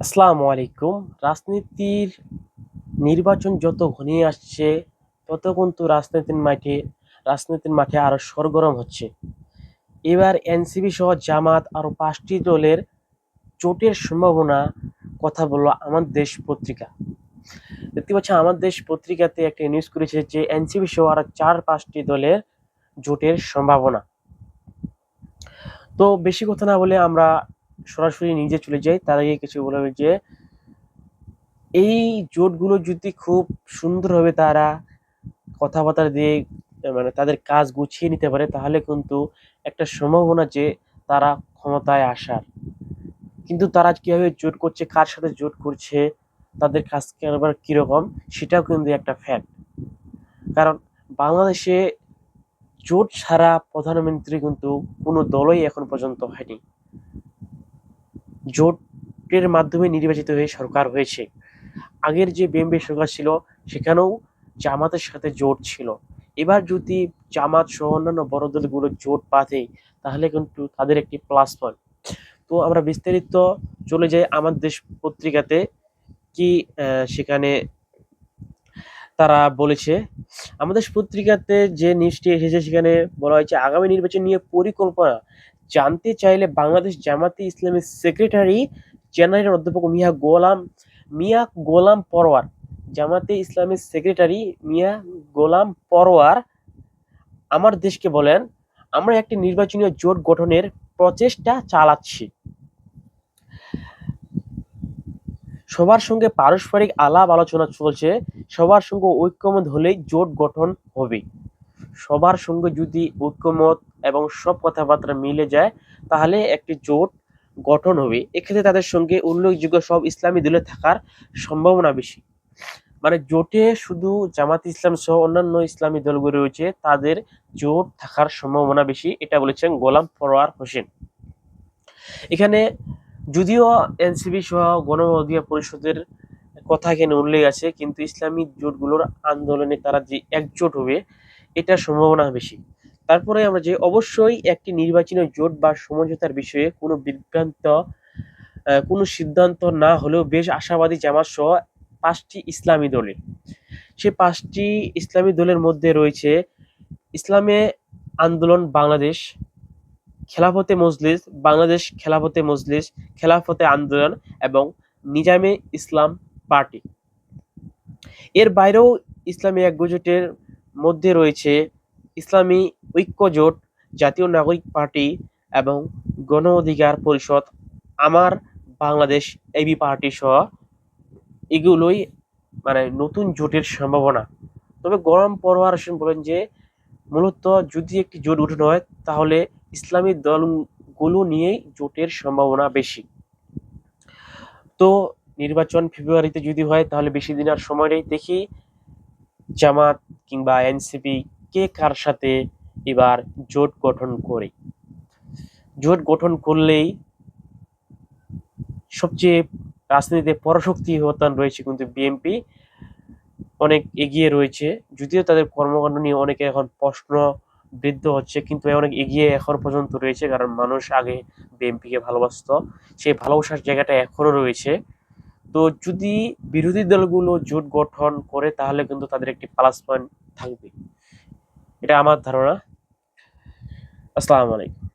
আসসালামু আলাইকুম। রাজনীতির নির্বাচন যত ঘনিয়ে আসছে, তত কিন্তু রাজনীতির মাঠে রাজনীতির মাঠে আরও সরগরম হচ্ছে। এবার এনসিবি সহ জামাত আরও পাঁচটি দলের জোটের সম্ভাবনা কথা বলল আমার দেশ পত্রিকা। দেখতে পাচ্ছি আমার দেশ পত্রিকাতে একটা নিউজ করেছে যে এনসিবি সহ আরও চার পাঁচটি দলের জোটের সম্ভাবনা। তো বেশি কথা না বলে আমরা সরাসরি নিজে চলে যাই, তার আগে কিছু বলবে যে, এই জোটগুলো যদি খুব সুন্দরভাবে তারা কথাবার্তা দিয়ে মানে তাদের কাজ গুছিয়ে নিতে পারে, তাহলে কিন্তু একটা সম্ভাবনা যে তারা ক্ষমতায় আসার। কিন্তু তারা কীভাবে জোট করছে, কার সাথে জোট করছে, তাদের কাজ আবার কীরকম, সেটাও কিন্তু একটা ফ্যাক্ট কারণ বাংলাদেশে জোট ছাড়া প্রধানমন্ত্রী কিন্তু কোনো দলই এখন পর্যন্ত হয়নি। জোটের মাধ্যমে নির্বাচিত হয়ে সরকার হয়েছে। আগের যে বিএনপি সরকার ছিল, সেখানেও জামাতের সাথে জোট ছিল। এবার যদি জামাত সহ অন্যান্য বড় দলগুলো জোট বাঁধে, তাহলে কিন্তু তাদের একটি প্লাস পয়েন্ট তো আমরা বিস্তারিত চলে যাই আমার দেশ পত্রিকাতে, কি সেখানে তারা বলেছে, আমাদের পত্রিকাতে যে নিউজটি এসেছে, সেখানে বলা হয়েছে, আগামী নির্বাচন নিয়ে পরিকল্পনা জানতে চাইলে বাংলাদেশ জামাতে ইসলামের সেক্রেটারি জেনারেল অধ্যাপক মিয়া গোলাম মিয়া গোলাম পরওয়ার জামাতে ইসলামের সেক্রেটারি মিয়া গোলাম পরওয়ার আমার দেশকে বলেন, আমরা একটি নির্বাচনীয় জোট গঠনের প্রচেষ্টা চালাচ্ছি। সবার সঙ্গে পারস্পরিক আলাপ আলোচনা চলছে, সবার সঙ্গে ঐক্যমত হলেই জোট গঠন হবে। সবার সঙ্গে যদি ঐক্যমত এবং সব কথাবার্তা মিলে যায়, তাহলে একটি জোট গঠন হবে। এক্ষেত্রে তাদের সঙ্গে উল্লেখযোগ্য সব ইসলামী দলে থাকার সম্ভাবনা বেশি। মানে জোটে শুধু জামাত ইসলাম সহ অন্যান্য ইসলামী দলগুলো রয়েছে, তাদের জোট থাকার সম্ভাবনা বেশি, এটা বলেছেন গোলাম ফরোয়ার হোসেন। এখানে যদিও এনসিবি সহ গণ পরিষদের কথা এখানে উল্লেখ আছে, কিন্তু ইসলামী জোটগুলোর আন্দোলনে তারা যে একজোট হবে এটার সম্ভাবনা বেশি। তারপরে আমরা যে অবশ্যই একটি নির্বাচনী জোট বা সমঝোতার বিষয়ে কোনো বিভ্রান্ত কোনো সিদ্ধান্ত না হলেও বেশ আশাবাদী জামাত সহ পাঁচটি ইসলামী দলের। সে পাঁচটি ইসলামী দলের মধ্যে রয়েছে ইসলামে আন্দোলন বাংলাদেশ, খেলাফতে মজলিস, বাংলাদেশ খেলাফতে মজলিস, খেলাফতে আন্দোলন এবং নিজামে ইসলাম পার্টি। এর বাইরেও ইসলামী একজোটের মধ্যে রয়েছে ইসলামী ঐক্য জোট জাতীয় নাগরিক পার্টি এবং গণ অধিকার পরিষদ। আমার বাংলাদেশ এবি পার্টি সহ এগুলোই মানে নতুন জোটের সম্ভাবনা। তবে গরম পরোয়ার হোসেন বলেন যে, মূলত যদি একটি জোট গঠন হয়, তাহলে ইসলামী দলগুলো নিয়েই জোটের সম্ভাবনা বেশি। তো নির্বাচন ফেব্রুয়ারিতে যদি হয়, তাহলে বেশি দিন আর সময় নেই। দেখি জামাত কিংবা এনসিপি কে কার সাথে এবার জোট গঠন করে? জোট গঠন করলেই সবচেয়ে রাজনীতিতে পরাশক্তি হতান রয়েছে কিন্তু বিএনপি। অনেক এগিয়ে রয়েছে, যদিও তাদের কর্মকাণ্ড নিয়ে অনেকে এখন প্রশ্ন বৃদ্ধ হচ্ছে, কিন্তু অনেক এগিয়ে এখন পর্যন্ত রয়েছে, কারণ মানুষ আগে বিএনপিকে ভালোবাসতো। সেই ভালোবাসার জায়গাটা এখনও রয়েছে। তো যদি বিরোধী দলগুলো জোট গঠন করে, তাহলে কিন্তু তাদের একটি প্লাস পয়েন্ট থাকবে। এটা আমার ধারণা। আসসালামু আলাইকুম।